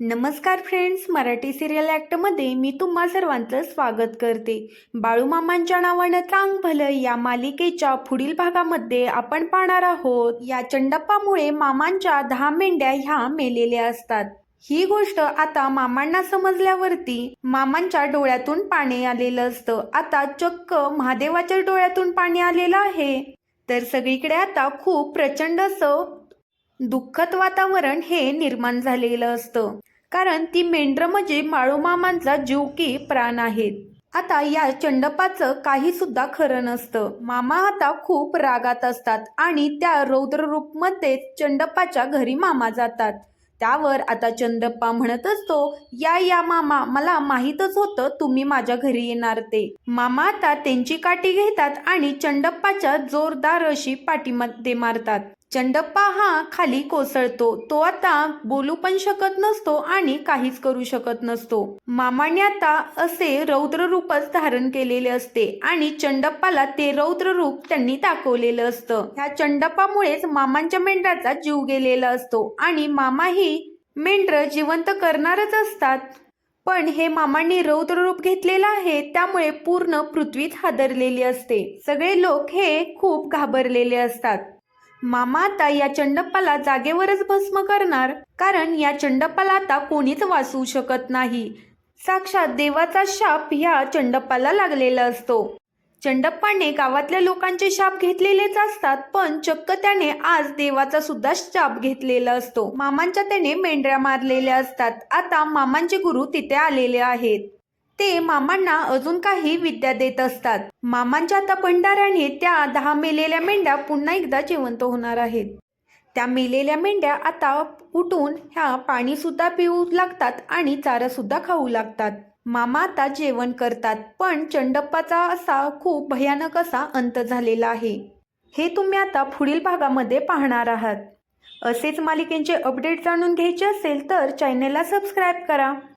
नमस्कार friends Marathi serial ॲक्टमध्ये मी तुम्हा सर्वांचं स्वागत करते. बाळूमामांच्या नावानं चांग भलं या मालिकेच्या पुढील भागामध्ये आपण पाहणार आहोत. या चंडप्पामुळे मामांच्या दहा मेंढ्या ह्या मेलेल्या असतात. ही गोष्ट आता मामांना समजल्यावरती मामांच्या डोळ्यातून पाणी आलेलं असतं. आता चक्क महादेवाच्या डोळ्यातून पाणी आलेलं आहे. तर सगळीकडे आता खूप प्रचंड असं दुःखद वातावरण हे निर्माण झालेलं असतं. कारण ती मेंढ्र म्हणजे माळूमामांचा जीव की प्राण आहेत. आता या चंडपाचं काही सुद्धा खरं नसतं. मामा आता खूप रागात असतात आणि त्या रौद्ररूपमध्ये चंडपाच्या चंडप्पाच्या घरी मामा जातात. त्यावर आता चंद्रप्पा म्हणत असतो या या मामा मला माहीतच होतं तुम्ही माझ्या घरी येणार ते. मामा आता त्यांची काठी घेतात आणि चंडप्पाच्या जोरदार अशी पाठीमध्ये मारतात. चंडप्पा हा खाली कोसळतो. तो आता बोलू पण शकत नसतो आणि काहीच करू शकत नसतो. मामाने आता असे रौद्र रूपच धारण केलेले असते आणि चंडप्पाला ते रौद्र रूप त्यांनी दाखवलेलं असतं. ह्या चंडप्पामुळेच मामांच्या मेंढराचा जीव गेलेला असतो आणि मामाही मेंढर जिवंत करणारच असतात. पण हे मामांनी रौद्र रूप घेतलेलं आहे त्यामुळे पूर्ण पृथ्वीत हादरलेली असते. सगळे लोक हे खूप घाबरलेले असतात. मामा आता या चंडप्पाला जागेवरच भस्म करणार. कारण या चंडप्पाला आता कोणीच वाचवू शकत नाही. साक्षात देवाचा शाप ह्या चंडप्पाला लागलेला असतो. चंडप्पाने गावातल्या लोकांचे शाप घेतलेलेच असतात पण चक्क त्याने आज देवाचा सुद्धा शाप घेतलेला असतो. मामांच्या त्याने मेंढऱ्या मारलेल्या असतात. आता मामांचे गुरु तिथे आलेले आहेत. ते मामांना अजून काही विद्या देत असतात. मामांच्या आता भंडाऱ्याने त्या दहा मेलेल्या मेंढ्या पुन्हा एकदा जिवंत होणार आहेत. त्या मेलेल्या मेंढ्या आता उठून ह्या पाणी सुद्धा पिऊ लागतात आणि चारा सुद्धा खाऊ लागतात. मामा आता जेवण करतात पण चंडप्पाचा असा खूप भयानक असा अंत झालेला आहे. हे तुम्ही आता पुढील भागामध्ये पाहणार आहात. असेच मालिकेंचे अपडेट जाणून घ्यायचे असेल तर चॅनलला सबस्क्राईब करा.